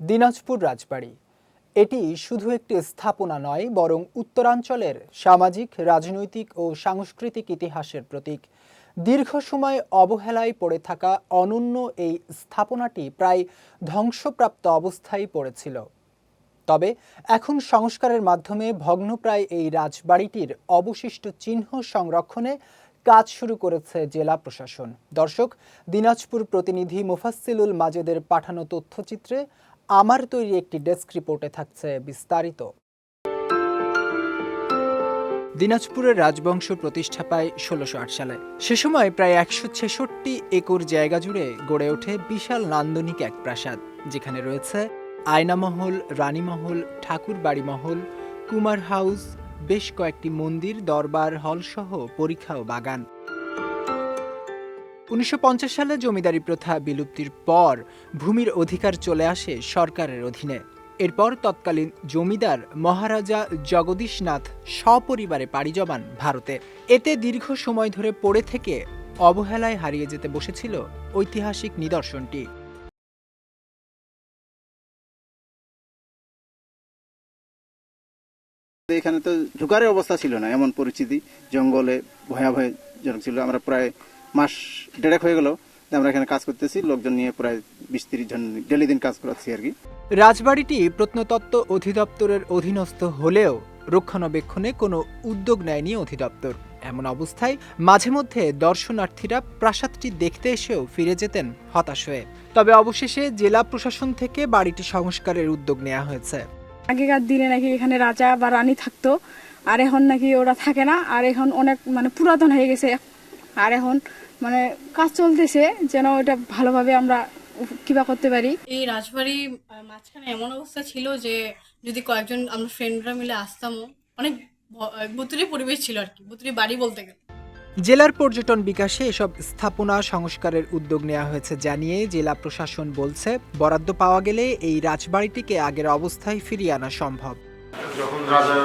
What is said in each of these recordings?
দিনাজপুর রাজবাড়ি। এটি শুধু একটি স্থাপনা নয়, বরং উত্তরাঞ্চলের সামাজিক, রাজনৈতিক ও সাংস্কৃতিক ইতিহাসের প্রতীক। দীর্ঘ সময় অবহেলায় পড়ে থাকা অনন্য এই স্থাপনাটি প্রায় ধ্বংসপ্রাপ্ত অবস্থায় পড়েছিল। তবে এখন সংস্কারের মাধ্যমে ভগ্নপ্রায় এই রাজবাড়িটির অবশিষ্ট চিহ্ন সংরক্ষণে কাজ শুরু করেছে জেলা প্রশাসন। দর্শক, দিনাজপুর প্রতিনিধি মুফাসসিলুল মাজেদের পাঠানো তথ্যচিত্রে আমার তৈরি একটি ডেস্ক রিপোর্টে থাকছে বিস্তারিত। দিনাজপুরের রাজবংশ প্রতিষ্ঠা পায় ষোলোশো আট সালে। সে সময় প্রায় একশো ছেষট্টি একর জায়গা জুড়ে গড়ে ওঠে বিশাল নান্দনিক এক প্রাসাদ, যেখানে রয়েছে আয়নামহল, রানীমহল ঠাকুর বাড়ি মহল কুমার হাউস, বেশ কয়েকটি মন্দির, দরবার, হলসহ পরীক্ষা ও বাগান। উনিশশো পঞ্চাশ সালে জমিদারি প্রথা বিলুপ্তির পর ভূমির অধিকার চলে আসে সরকারের অধীনে। এরপর তৎকালীন জমিদার মহারাজা জগদীশনাথ সপরিবারে পাড়ি জমান ভারতে। এতে দীর্ঘ সময় ধরে পড়ে থেকে অবহেলায় হারিয়ে যেতে বসেছিল ঐতিহাসিক নিদর্শনটি। এখানে তো ঢুকারের অবস্থা ছিল না, এমন পরিস্থিতি, জঙ্গলে ভয়াবহজনক ছিল। আমরা প্রায় মাস দেড়েক হয়ে গেল আমরা এখানে কাজ করতেছি লোকজন নিয়ে প্রায় বিশ তিরিশ জন ডেলি দিন কাজ করাচ্ছি আর কি। রাজবাড়িটি প্রত্নতত্ত্ব অধিদপ্তরের অধীনস্থ হলেও রক্ষণাবেক্ষণে কোনো উদ্যোগ নেয়নি অধিদপ্তর। এমন অবস্থায় মাঝে মধ্যে দর্শনার্থীরা প্রাসাদটি দেখতে এসেও ফিরে যেতেন হতাশ হয়ে। তবে অবশেষে জেলা প্রশাসন থেকে বাড়িটি সংস্কারের উদ্যোগ নেওয়া হয়েছে। আগেকার দিনে নাকি এখানে রাজা বা রানী থাকতো আর এখন নাকি ওরা থাকে না আর এখন অনেক মানে পুরাতন হয়ে গেছে আর এখন মানে কাজ চলতেছে যেন ওটা ভালোভাবে আমরা কিবা করতে পারি। এই রাজবাড়ি মাঝখানে এমন অবস্থা ছিল যে যদি কয়েকজন আমরা ফ্রেন্ডরা মিলে আসতামও অনেক ভুতুড়ে পরিবেশ ছিল আর কি ভুতুড়ে বাড়ি বলতে গেলে। জেলার পর্যটন বিকাশে এসব স্থাপনা সংস্কারের উদ্যোগ নেওয়া হয়েছে জানিয়ে জেলা প্রশাসন বলছে বরাদ্দ পাওয়া গেলে এই রাজবাড়িটিকে আগের অবস্থায় ফিরিয়ে আনা সম্ভব। যখন রাজা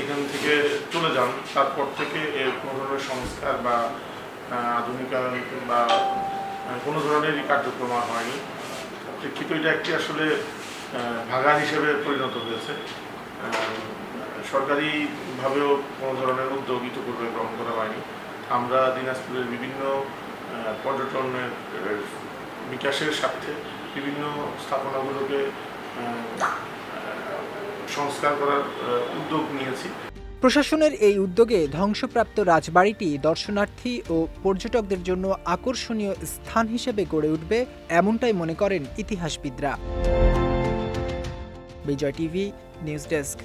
এখান থেকে চলে যান তারপর থেকে এর সংস্কার বা আধুনিকায়ন বা কোনো ধরনেরই কার্যক্রম আর হয়নি। প্রেক্ষিত এটা একটি আসলে ভাগার হিসেবে পরিণত হয়েছে। সরকারিভাবেও কোনো ধরনের উদ্যোগ ইতিপূর্বে গ্রহণ করা হয়নি। আমরা দিনাজপুরের বিভিন্ন পর্যটনের বিকাশের স্বার্থে বিভিন্ন স্থাপনাগুলোকে সংস্কার করার উদ্যোগ নিয়েছি। প্রশাসনের এই উদ্যোগে ধ্বংসপ্রাপ্ত রাজবাড়িটি দর্শনার্থী ও পর্যটকদের জন্য আকর্ষণীয় স্থান হিসেবে গড়ে উঠবে, এমনটাই মনে করেন ইতিহাসবিদরা। Bijoy TV, news desk.